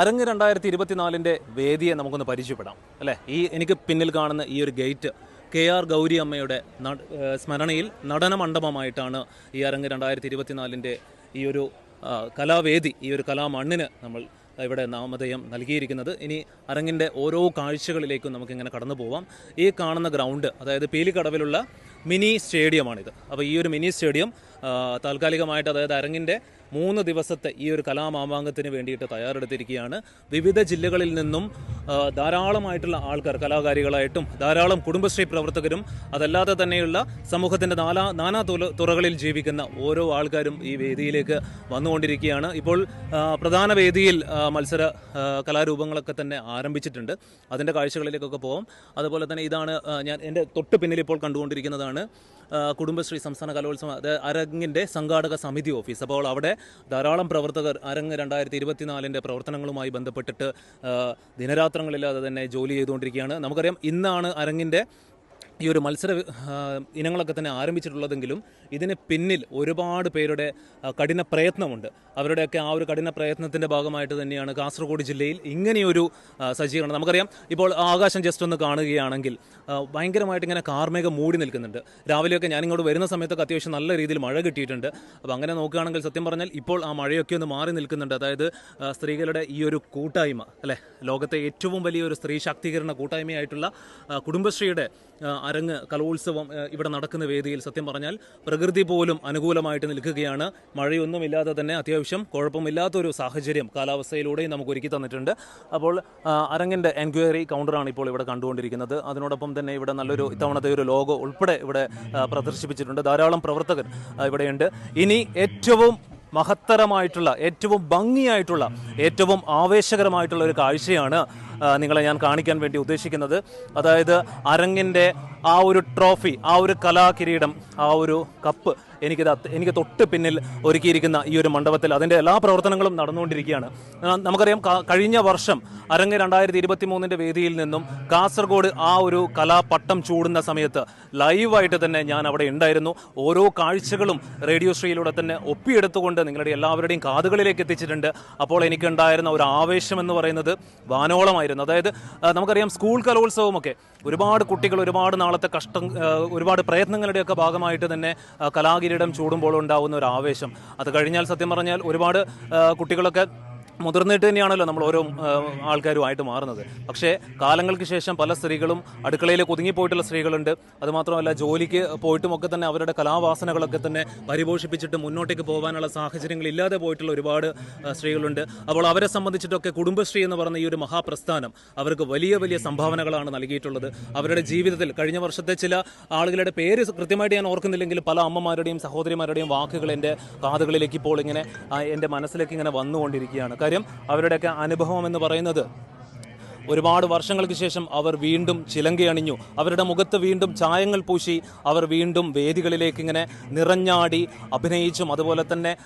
അരങ്ങ് രണ്ടായിരത്തി ഇരുപത്തിനാലിന്റെ വേദിയെ നമുക്കൊന്ന് പരിചയപ്പെടാം. അല്ലേ? ഈ എനിക്ക് പിന്നിൽ കാണുന്ന ഈ ഒരു ഗേറ്റ് കെ ആർ ഗൗരി അമ്മയുടെ സ്മരണയിൽ നടന മണ്ഡപമായിട്ടാണ് ഈ അരങ്ങ് രണ്ടായിരത്തി ഇരുപത്തിനാലിന്റെ ഈ ഒരു കലാവേദി ഈ ഒരു കലാമണ്ണിന് നമ്മൾ ഇവിടെ നാമധേയം നൽകിയിരിക്കുന്നത്. ഇനി അരങ്ങിന്റെ ഓരോ കാഴ്ചകളിലേക്കും നമുക്കിങ്ങനെ കടന്നു പോവാം ഈ കാണുന്ന ഗ്രൗണ്ട് അതായത് പീലിക്കടവിലുള്ള മിനി സ്റ്റേഡിയമാണിത്. അപ്പോൾ ഈ ഒരു മിനി സ്റ്റേഡിയം താൽക്കാലികമായിട്ട് അതായത് അരങ്ങിന്റെ മൂന്ന് ദിവസത്തെ ഈ ഒരു കലാമാമാങ്കത്തിന് വേണ്ടിയിട്ട് തയ്യാറെടുത്തിരിക്കുകയാണ്. വിവിധ ജില്ലകളിൽ നിന്നും ധാരാളമായിട്ടുള്ള ആൾക്കാർ കലാകാരികളായിട്ടും ധാരാളം കുടുംബശ്രീ പ്രവർത്തകരും അതല്ലാതെ തന്നെയുള്ള സമൂഹത്തിന്റെ നാലാ നാനാ തുറകളിൽ ജീവിക്കുന്ന ഓരോ ആൾക്കാരും ഈ വേദിയിലേക്ക് വന്നുകൊണ്ടിരിക്കുകയാണ്. ഇപ്പോൾ പ്രധാന വേദിയിൽ മത്സര കലാരൂപങ്ങളൊക്കെ തന്നെ ആരംഭിച്ചിട്ടുണ്ട്. അതിന്റെ കാഴ്ചകളിലേക്കൊക്കെ പോകാം അതുപോലെ തന്നെ ഇതാണ് ഞാൻ എന്റെ തൊട്ട് പിന്നിൽ ഇപ്പോൾ കണ്ടുകൊണ്ടിരിക്കുന്നതാണ് കുടുംബശ്രീ സംസ്ഥാന കലോത്സവം അരങ്ങിന്റെ സംഘാടക സമിതി ഓഫീസ്. അപ്പോൾ അവിടെ ധാരാളം പ്രവർത്തകർ അരങ്ങ് രണ്ടായിരത്തി ഇരുപത്തിനാലിന്റെ പ്രവർത്തനങ്ങളുമായി ബന്ധപ്പെട്ടിട്ട് ദിനരാത്രങ്ങളില്ലാതെ തന്നെ ജോലി ചെയ്തുകൊണ്ടിരിക്കുകയാണ്. നമുക്കറിയാം ഇന്നാണ് അരങ്ങിന്റെ ഈ ഒരു മത്സര ഇനങ്ങളൊക്കെ തന്നെ ആരംഭിച്ചിട്ടുള്ളതെങ്കിലും ഇതിന് പിന്നിൽ ഒരുപാട് പേരുടെ കഠിന പ്രയത്നമുണ്ട്. അവരുടെയൊക്കെ ആ ഒരു കഠിന പ്രയത്നത്തിന്റെ ഭാഗമായിട്ട് തന്നെയാണ് കാസർഗോഡ് ജില്ലയിൽ ഇങ്ങനെയൊരു സജ്ജീകരണം. നമുക്കറിയാം ഇപ്പോൾ ആകാശം ജസ്റ്റ് ഒന്ന് കാണുകയാണെങ്കിൽ ഭയങ്കരമായിട്ട് ഇങ്ങനെ കാർമേഘം മൂടി നിൽക്കുന്നുണ്ട്. രാവിലെയൊക്കെ ഞാനിങ്ങോട്ട് വരുന്ന സമയത്തൊക്കെ അത്യാവശ്യം നല്ല രീതിയിൽ മഴ കിട്ടിയിട്ടുണ്ട്. അപ്പോൾ അങ്ങനെ നോക്കുകയാണെങ്കിൽ സത്യം പറഞ്ഞാൽ ഇപ്പോൾ ആ മഴയൊക്കെ ഒന്ന് മാറി നിൽക്കുന്നുണ്ട്. അതായത് സ്ത്രീകളുടെ ഈ ഒരു കൂട്ടായ്മ അല്ലേ? ലോകത്തെ ഏറ്റവും വലിയ ഒരു സ്ത്രീ ശാക്തീകരണ കൂട്ടായ്മയായിട്ടുള്ള കുടുംബശ്രീയുടെ അരങ്ങ് കലോത്സവം ഇവിടെ നടക്കുന്ന വേദിയിൽ സത്യം പറഞ്ഞാൽ പ്രകൃതി പോലും അനുകൂലമായിട്ട് നിൽക്കുകയാണ്. മഴയൊന്നുമില്ലാതെ തന്നെ അത്യാവശ്യം കുഴപ്പമില്ലാത്തൊരു സാഹചര്യം കാലാവസ്ഥയിലൂടെയും നമുക്ക് ഒരുക്കി തന്നിട്ടുണ്ട്. അപ്പോൾ അരങ്ങിന്റെ എൻക്വയറി കൗണ്ടറാണ് ഇപ്പോൾ ഇവിടെ കണ്ടുകൊണ്ടിരിക്കുന്നത്. അതിനോടൊപ്പം തന്നെ ഇവിടെ നല്ലൊരു ഇത്തവണത്തെ ഒരു ലോഗോ ഉൾപ്പെടെ ഇവിടെ പ്രദർശിപ്പിച്ചിട്ടുണ്ട്. ധാരാളം പ്രവർത്തകർ ഇവിടെയുണ്ട്. ഇനി ഏറ്റവും മഹത്തരമായിട്ടുള്ള ഏറ്റവും ഭംഗിയായിട്ടുള്ള ഏറ്റവും ആവേശകരമായിട്ടുള്ള ഒരു കാഴ്ചയാണ് നിങ്ങളെ ഞാൻ കാണിക്കാൻ വേണ്ടി ഉദ്ദേശിക്കുന്നത്. അതായത് അരങ്ങിന്റെ ആ ഒരു ട്രോഫി ആ ഒരു കലാകിരീടം ആ ഒരു കപ്പ് എനിക്കിത് എനിക്ക് തൊട്ട് പിന്നിൽ ഒരുക്കിയിരിക്കുന്ന ഈ ഒരു മണ്ഡപത്തിൽ അതിന്റെ എല്ലാ പ്രവർത്തനങ്ങളും നടന്നുകൊണ്ടിരിക്കുകയാണ്. നമുക്കറിയാം കഴിഞ്ഞ വർഷം അരങ്ങ് രണ്ടായിരത്തി ഇരുപത്തി മൂന്നിന്റെ വേദിയിൽ നിന്നും കാസർഗോഡ് ആ ഒരു കലാപട്ടം ചൂടുന്ന സമയത്ത് ലൈവായിട്ട് തന്നെ ഞാൻ അവിടെ ഉണ്ടായിരുന്നു. ഓരോ കാഴ്ചകളും റേഡിയോ ശ്രീയിലൂടെ തന്നെ ഒപ്പിയെടുത്തുകൊണ്ട് നിങ്ങളുടെ എല്ലാവരുടെയും കാതുകളിലേക്ക് എത്തിച്ചിട്ടുണ്ട്. അപ്പോൾ എനിക്കുണ്ടായിരുന്ന ഒരു ആവേശം എന്ന് പറയുന്നത് വാനോളമായിരുന്നു. അതായത് നമുക്കറിയാം സ്കൂൾ കലോത്സവമൊക്കെ ഒരുപാട് കുട്ടികൾ ഒരുപാട് നാളത്തെ കഷ്ടം ഒരുപാട് പ്രയത്നങ്ങളുടെയൊക്കെ ഭാഗമായിട്ട് തന്നെ കലാകിരീടം ചൂടുമ്പോൾ ഉണ്ടാവുന്ന ഒരു ആവേശം. അത് കഴിഞ്ഞാൽ സത്യം പറഞ്ഞാൽ ഒരുപാട് കുട്ടികളൊക്കെ മുതിർന്നിട്ട് തന്നെയാണല്ലോ നമ്മൾ ഓരോ ആൾക്കാരുമായിട്ട് മാറുന്നത്. പക്ഷേ കാലങ്ങൾക്ക് ശേഷം പല സ്ത്രീകളും അടുക്കളയിലേക്ക് ഒതുങ്ങിപ്പോയിട്ടുള്ള സ്ത്രീകളുണ്ട്. അതുമാത്രമല്ല ജോലിക്ക് പോയിട്ടുമൊക്കെ തന്നെ അവരുടെ കലാവാസനകളൊക്കെ തന്നെ പരിപോഷിപ്പിച്ചിട്ട് മുന്നോട്ടേക്ക് പോകാനുള്ള സാഹചര്യങ്ങൾ ഇല്ലാതെ പോയിട്ടുള്ള ഒരുപാട് സ്ത്രീകളുണ്ട്. അപ്പോൾ അവരെ സംബന്ധിച്ചിട്ടൊക്കെ കുടുംബശ്രീ എന്ന് പറയുന്ന ഈ ഒരു മഹാപ്രസ്ഥാനം അവർക്ക് വലിയ വലിയ സംഭാവനകളാണ് നൽകിയിട്ടുള്ളത്. അവരുടെ ജീവിതത്തിൽ കഴിഞ്ഞ വർഷത്തെ ചില ആളുകളുടെ പേര് കൃത്യമായിട്ട് ഞാൻ ഓർക്കുന്നില്ലെങ്കിൽ പല അമ്മമാരുടെയും സഹോദരിമാരുടെയും വാക്കുകൾ എന്റെ കാതുകളിലേക്ക് ഇപ്പോൾ ഇങ്ങനെ എന്റെ മനസ്സിലേക്ക് ഇങ്ങനെ വന്നുകൊണ്ടിരിക്കുകയാണ്. കാര്യം അവരുടെയൊക്കെ അനുഭവം എന്ന് പറയുന്നത്. ഒരുപാട് വർഷങ്ങൾക്ക് ശേഷം അവർ വീണ്ടും ചിലങ്കയണിഞ്ഞു അവരുടെ മുഖത്ത് വീണ്ടും ചായങ്ങൾ പൂശി അവർ വീണ്ടും വേദികളിലേക്ക് ഇങ്ങനെ നിറഞ്ഞാടി അഭിനയിച്ചും അതുപോലെ തന്നെ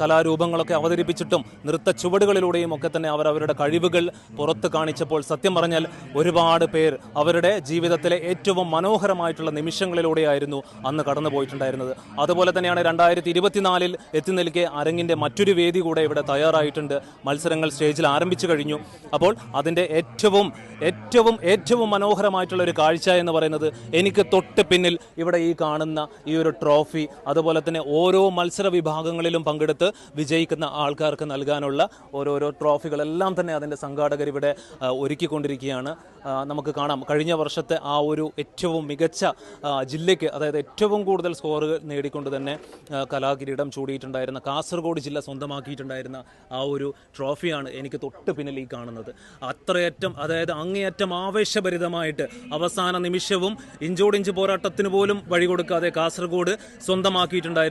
കലാരൂപങ്ങളൊക്കെ അവതരിപ്പിച്ചിട്ടും നൃത്ത ചുവടുകളിലൂടെയും ഒക്കെ തന്നെ അവർ അവരുടെ കഴിവുകൾ പുറത്ത് കാണിച്ചപ്പോൾ സത്യം പറഞ്ഞാൽ ഒരുപാട് പേർ അവരുടെ ജീവിതത്തിലെ ഏറ്റവും മനോഹരമായിട്ടുള്ള നിമിഷങ്ങളിലൂടെയായിരുന്നു അന്ന് കടന്നു പോയിട്ടുണ്ടായിരുന്നത്. അതുപോലെ തന്നെയാണ് രണ്ടായിരത്തി ഇരുപത്തിനാലിൽ എത്തി നിൽക്കെ അരങ്ങിന്റെ മറ്റൊരു വേദി കൂടെ ഇവിടെ തയ്യാറായിട്ടുണ്ട്. മത്സരങ്ങൾ സ്റ്റേജിൽ ആരംഭിച്ചു കഴിഞ്ഞു. അപ്പോൾ അതിന്റെ ഏറ്റവും ഏറ്റവും ഏറ്റവും മനോഹരമായിട്ടുള്ള ഒരു കാഴ്ച എന്ന് പറയുന്നത് എനിക്ക് തൊട്ട് പിന്നിൽ ഇവിടെ ഈ കാണുന്ന ഈ ഒരു ട്രോഫി അതുപോലെ തന്നെ ഓരോ മത്സര വിഭാഗങ്ങളിലും പങ്കെടുത്ത് വിജയിക്കുന്ന ആൾക്കാർക്ക് നൽകാനുള്ള ഓരോരോ ട്രോഫികളെല്ലാം തന്നെ അതിന്റെ സംഘാടകർ ഇവിടെ ഒരുക്കിക്കൊണ്ടിരിക്കുകയാണ്. നമുക്ക് കാണാം. കഴിഞ്ഞ വർഷത്തെ ആ ഒരു ഏറ്റവും മികച്ച ജില്ലയ്ക്ക് അതായത് ഏറ്റവും കൂടുതൽ സ്കോറുകൾ നേടിക്കൊണ്ട് തന്നെ കലാകിരീടം ചൂടിയിട്ടുണ്ടായിരുന്ന കാസർഗോഡ് ജില്ല സ്വന്തമാക്കിയിട്ടുണ്ടായിരുന്ന ആ ഒരു ട്രോഫിയാണ് എനിക്ക് തൊട്ട് പിന്നിൽ ഈ കാണുന്നത്. അത്രയേറ്റം അതായത് അങ്ങേയറ്റം ആവേശഭരിതമായിട്ട് അവസാന നിമിഷവും ഇഞ്ചോടിഞ്ച് പോരാട്ടത്തിന് പോലും വഴി കൊടുക്കാതെ കാസർഗോഡ് സ്വന്തമാക്കിയിട്ടുണ്ടായിരുന്നു.